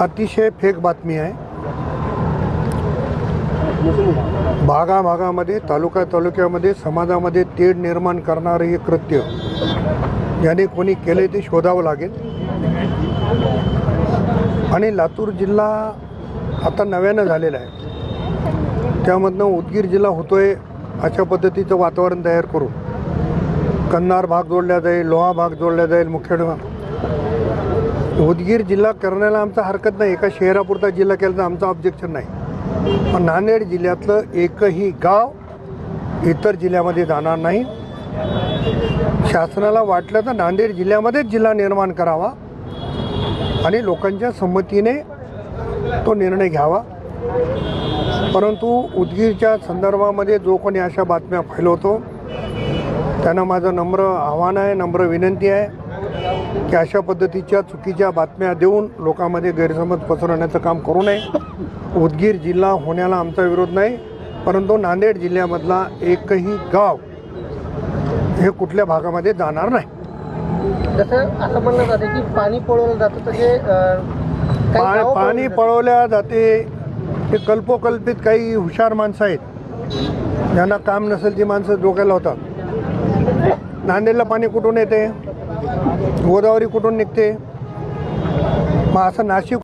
अतिशय फेक बातमी आहे. भागाभागामध्ये तालुका तालुक्यामध्ये समाजामध्ये तेढ निर्माण करणारं हे कृत्य ज्याने कोणी केले ते शोधावं लागेल. आणि लातूर जिल्हा आता नव्यानं झालेला आहे. त्यामधनं उदगीर जिल्हा होतोय अशा पद्धतीचं वातावरण तयार करू कन्नार भाग जोडला जाईल लोहा भाग जोडला जाईल मुख्य उदगीर जिल्हा करण्याला आमचा हरकत नाही. एका शहरापुरता जिल्हा केला तर आमचं ऑब्जेक्शन नाही. पण नांदेड जिल्ह्यातलं एकही गाव इतर जिल्ह्यामध्ये जाणार नाही. शासनाला वाटलं तर नांदेड जिल्ह्यामध्येच जिल्हा निर्माण करावा आणि लोकांच्या संमतीने तो निर्णय घ्यावा. परंतु उदगीरच्या संदर्भामध्ये जो कोणी अशा बातम्या फैलवतो त्यांना माझं नम्र आव्हान आहे नम्र विनंती आहे. की अशा पद्धतीच्या चुकीच्या बातम्या देऊन लोकांमध्ये गैरसमज पसरवण्याचं काम करू नये. उदगीर जिल्हा होण्याला आमचा विरोध नाही परंतु नांदेड जिल्ह्यामधला एकही गाव हे कुठल्या भागामध्ये जाणार नाही. जसं असं म्हणलं जाते की पाणी पळवलं जातं तर हे काही पा पाणी पळवली पळवल्या जाते हे कल्पोकल्पित काही हुशार माणसं आहेत. ज्यांना काम नसेल ती माणसं डोक्याला होतात नांदेडला पाणी कुठून येते? गोदावरी कुठून निघते? मग असं नाशिक